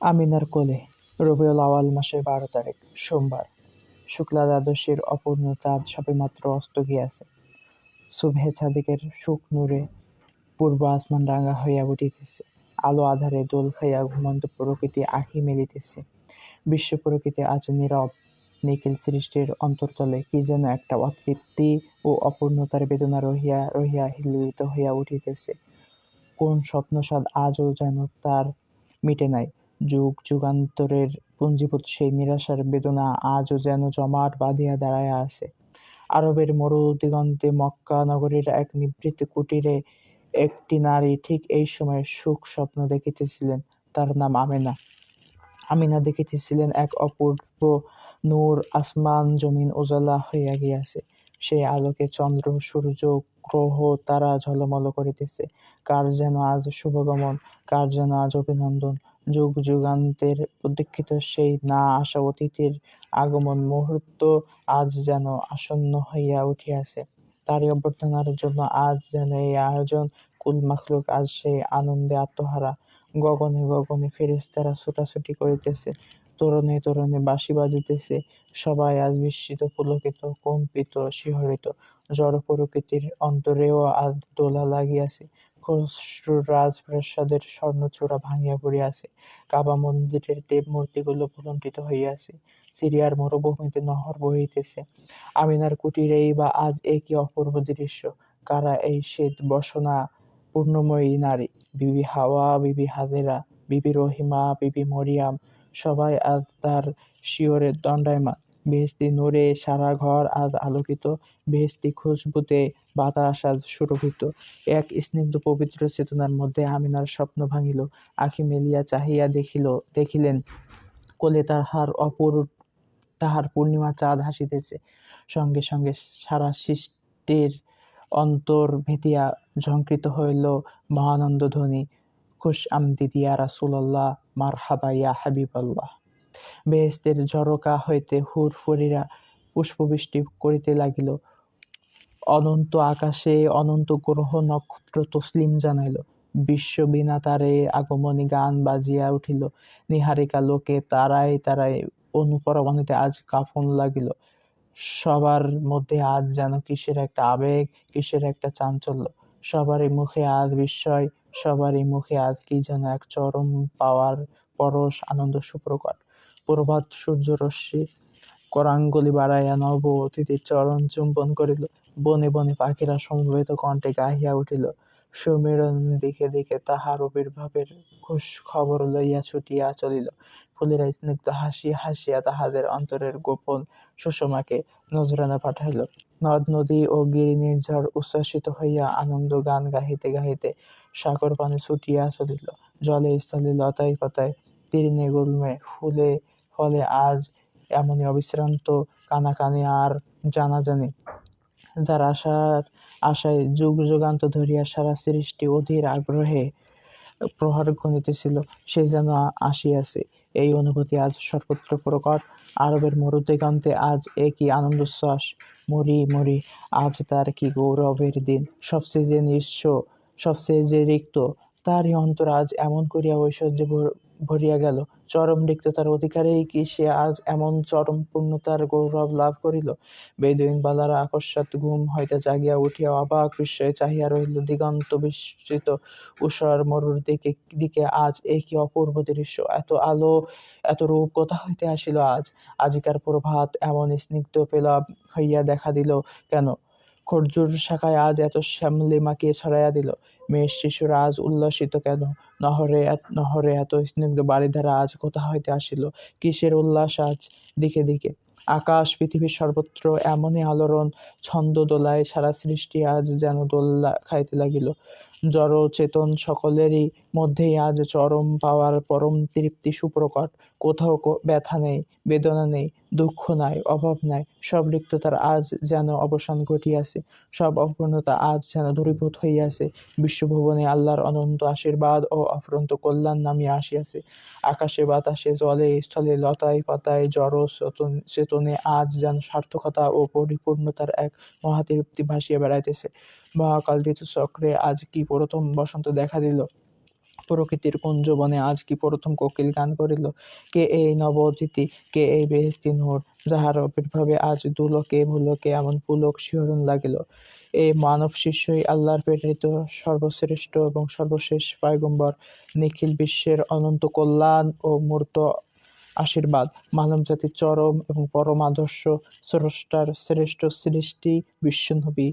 আমিনার কোলে রবিউল আওয়াল মাসের বারো তারিখ, সোমবার। শুক্লা দ্বাদশীর অপূর্ণ চাঁদ সবেমাত্র অস্ত গিয়াছে। সুবহে ছাদিকের সুখ নূরে পূর্ব আসমান রাঙা হইয়া উঠিতেছে। আলো আধারে দোল খাইয়া ঘুমন্ত প্রকৃতি আঁখি মেলিতেছে। বিশ্ব প্রকৃতি আজ নীরব। নিখিল সৃষ্টির অন্তর্তলে কি যেন একটা অতৃপ্তি ও অপূর্ণতার বেদনা রহিয়া রহিয়া হিল্লিত হইয়া উঠিতেছে। কোন স্বপ্নসাদ আজও যেন তার মিটে নাই। যুগ যুগান্তরের পুঞ্জীভূত সেই নিরাশার বেদনা আজও যেন জমাট বাঁধিয়া দাঁড়াইয়া আছে। আরবের মরু দিগন্তে মক্কা নগরীর এক নিভৃত কুটিরে একটি নারী ঠিক এই সময় সুখ স্বপ্ন দেখিতেছিলেন। তার নাম আমেনা। আমিনা দেখিতেছিলেন এক অপূর্ব নূর আসমান জমিন উজালা হইয়া গিয়াছে। সেই আলোকে চন্দ্র, সূর্য, গ্রহ তারা ঝলমল করিতেছে। কার যেন আজ শুভগমন, কার যেন আজ অভিনন্দন। যুগ যুগান্তের প্রতীক্ষিত সেই না আসা অতিথির আগমন মুহূর্ত আজ যেন আসন্ন হইয়া উঠিয়াছে। তারই অভ্যর্থনার জন্য আজ যেন এই আয়োজন কুল মাখলুক, আজ সেই আনন্দে আত্মহারা। গগনে গগনে ফেরেস্তারা ছুটাছুটি করিতেছে। তোরণে তোরণে বাঁশি বাজিতেছে। সবাই আজ বিস্মিত, পুলকিত, কম্পিত, শিহরিত। জড় প্রকৃতির অন্তরেও আজ দোলা লাগিয়াছে। রাজপ্রাসাদের স্বর্ণচূড়া ভাঙিয়া পড়িয়াছে। কাবা মন্দিরের দেব দেবমূর্তিগুলো ভুলণ্ঠিত হইয়াছে। সিরিয়ার মরুভূমিতে নহর বহিতেছে। আমিনার কুটিরেই বা আজ একই অপূর্ব দৃশ্য? কারা এই শীত বসনা? পূর্ণময়ী নারী। বিবি হাওয়া, বিবি হাজেরা, বিবি রহিমা, বিবি মরিয়াম সবাই আজ তার শিয়রের দণ্ডায়মান। বেহেস্তি নূরে সারা ঘর আজ আলোকিত। বেহেস্তি খুশবুতে বাতাস আজ সুরভিত। এক স্নিগ্ধ পবিত্র চেতনার মধ্যে আমিনার স্বপ্ন ভাঙিল। আখি মেলিয়া চাহিয়া দেখিল, দেখিলেন, কোলে তাহার অপর তাহার পূর্ণিমা চাঁদ হাসিতেছে। সঙ্গে সঙ্গে সারা সৃষ্টির অন্তর ভেতিয়া ঝঙ্কৃত হইল মহানন্দ ধ্বনি খুশ আমদি দিয়া রাসুলাল্লাহ মার হাবা ইয়া হাবিবাল্লাহ। বেহেস্তের ঝরকা হইতে হুর ফুরিরা পুষ্পবৃষ্টি করিতে লাগিল। অনন্ত আকাশে অনন্ত গ্রহ নক্ষত্র তসলিম জানাইল। বিশ্ববিনা তারে আগমনী গান বাজিয়া উঠিল। নিহারিকা লোকে তারাই তারাই অনুপরমাণিতে আজ কাফন লাগিল। সবার মধ্যে আজ যেন কিসের একটা আবেগ, কিসের একটা চাঞ্চল্য। সবারই মুখে আজ বিস্ময়, সবারই মুখে আজ কি যেন এক চরম পাওয়ার পরশ আনন্দ সুপ্রকট। প্রভাত সূর্যরশ্মি করাঙ্গুলি বাড়াইয়া নব অতিথির চরণ চুম্বন করিল। বনে বনে পাখিরা সমবেত কণ্ঠে গাহিয়া উঠিল। সমীরণ দিকে দিকে তাহার আবির্ভাবের খুশ খবর লইয়া ছুটিয়া চলিল। ফুলেরা স্নিগ্ধ হাসিয়া হাসিয়া তাহাদের অন্তরের গোপন সুষমাকে নজরানা পাঠাইল। নদ, নদী ও গিরি নির্ঝর উচ্ছ্বাসিত হইয়া আনন্দ গান গাহিতে গাহিতে সাগর পানে ছুটিয়া চলিল। জলে স্থলে লতায় পাতায় তীর্ণে গুল্মে ফুলে ফলে আজ এমনই অবিশ্রান্ত কানাকানি আর জানাজানি যার আশার, আশায় যুগ যুগান্ত ধরিয়া সারা সৃষ্টি অধীর আগ্রহে প্রহার গণিতেছিল সে যেন আসিয়াছে। এই অনুভূতি আজ সর্বত্র প্রকট। আরবের মরুদিগন্তে আজ একই আনন্দোচ্ছ্বাস? মরি মরি, আজ তার কি গৌরবের দিন? সবচেয়ে যে নিঃস্ব, সবচেয়ে যে রিক্ত, তারই অন্তর আজ এমন করিয়া ঐশ্বর্যে ভরিয়া গেল। চরম রিক্ততার অধিকারেই কি সে আজ এমন চরম পূর্ণতার গৌরব লাভ করিল? বেদুইন বালারা আকস্মাৎ ঘুম হইতে জাগিয়া উঠিয়া অবাক বিস্ময়ে চাহিয়া রহিল, দিগন্ত বিস্তৃত উষার মরুর দিকে দিকে আজ এ কি অপূর্ব দৃশ্য? এত আলো, এত রূপ কোথা হইতে আসিল আজ? আজিকার প্রভাত এমন স্নিগ্ধ পেলাপ হইয়া দেখা দিল কেন? খরজুর শাখায় আজ এত শ্যামলি মাকিয়ে ছড়াইয়া দিল। মেয়ের শিশুরা আজ উল্লাসিত কেন? নহরে নহরে এত স্নিগ্ধ বাড়িধারা আজ কোথা হইতে আসিল? কিসের উল্লাস আজ? দিকে দিকে। আকাশ, পৃথিবীর সর্বত্র এমনই আলোড়ন, ছন্দ দোলায় সারা সৃষ্টি আজ যেন দোল্লা খাইতে লাগিল। জড় চেতন সকলেরই মধ্যেই আজ চরম পাওয়ার পরম তৃপ্তি সুপ্রকট। কোথাও ব্যথা নেই, বেদনা নেই, দুঃখ নাই, অভাব নাই, সব রিক্ততার আজ যেন অবসান ঘটিয়াছে। সব অপূর্ণতা আজ যেন দূরীভূত হইয়াছে। বিশ্বভুবনে আল্লাহর অনন্ত আশীর্বাদ ও অফুরন্ত কল্যাণ নামিয়া আসিয়াছে। আকাশে বাতাসে জলে স্থলে লতায় পাতায় জড় চেতনে আজ যেন সার্থকতা ও পরিপূর্ণতার এক মহাতৃপ্তি ভাসিয়া বেড়াইতেছে। মহাকাল ঋতুচক্রে আজ কি প্রথম বসন্ত দেখা দিল? প্রকৃতির কুঞ্জবনে আজ কি প্রথম কোকিল গান করিল? কে এই নব অতিথি কে এই বেহেস্তি নূর, যাহার আবির্ভাবে আজ দুলোকে ভুলকে এমন পুলক শিহরণ লাগিল? এই মানব শিষ্যই আল্লাহর প্রেরিত সর্বশ্রেষ্ঠ এবং সর্বশেষ পয়গম্বর, নিখিল বিশ্বের অনন্ত কল্যাণ ও মূর্ত আশীর্বাদ। মানব জাতির চরম এবং পরম আদর্শ স্রষ্টার শ্রেষ্ঠ সৃষ্টি বিশ্বনবী।